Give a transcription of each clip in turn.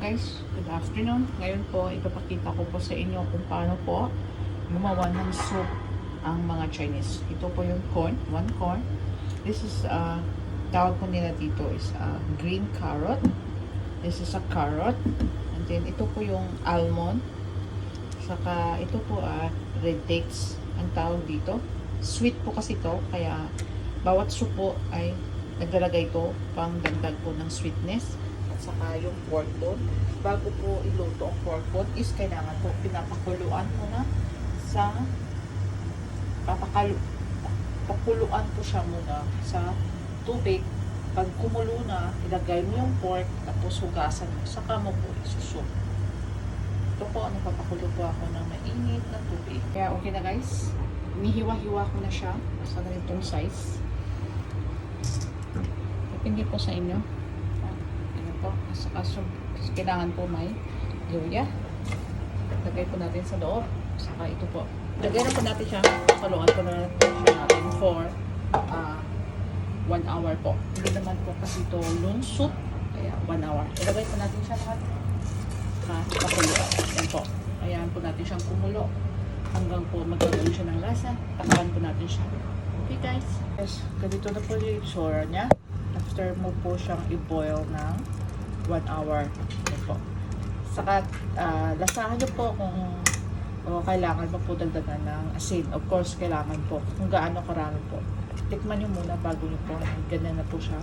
guys, good afternoon. Ngayon po, ipapakita ko po sa inyo kung paano po gumawa ng soup ang mga Chinese. Ito po yung corn, one corn. This is, uh, tawag po nila dito is uh, green carrot. This is a carrot. And then, ito po yung almond. Saka, ito po uh, red dates ang tawag dito. Sweet po kasi ito, kaya bawat soup po ay naglalagay ito pang dagdag po ng sweetness saka yung pork bone. Bago po iluto ang pork bone is kailangan po pinapakuluan muna sa papakalu pakuluan po siya muna sa tubig. Pag kumulo na, ilagay mo yung pork tapos hugasan mo. Saka mo po isusok. Ito po, nagpapakulo po ako ng mainit na tubig. Kaya okay na guys. Nihiwa-hiwa ko na siya sa ganitong size. Depende po sa inyo. Po. Saka kailangan po may luya. Lagay po natin sa loob. Saka ito po. Lagay na po natin siya. Paluan po na natin for ah, one hour po. Hindi naman po kasi ito long soup. Kaya one hour. Ilagay po natin siya lahat. Ha, pakulo. Yan po. Ayan po natin siyang kumulo. Hanggang po magkaroon siya ng lasa. Takapan po natin siya. Okay guys. Yes, ganito na po yung itsura niya. After mo po siyang i-boil ng 1 hour. Yan po. Saka, ah, lasahan niyo po kung o kailangan mo po dagdagan ng asin. Of course, kailangan po. Kung gaano karami po. Tikman niyo muna bago niyo po. Ganyan na po siya.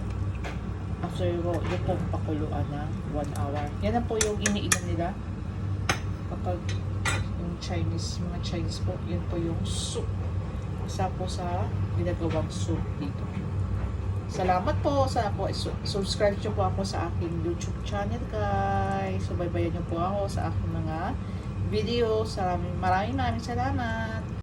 After mo, yun po pakuluan ng 1 hour. Yan na po yung iniinom nila. Kapag yung Chinese, mga Chinese po, yun po yung soup. Isa po sa ginagawang soup dito. Salamat po sa po subscribe niyo po ako sa aking YouTube channel guys. Subaybayan niyo po ako sa aking mga video. Maraming maraming maraming salamat.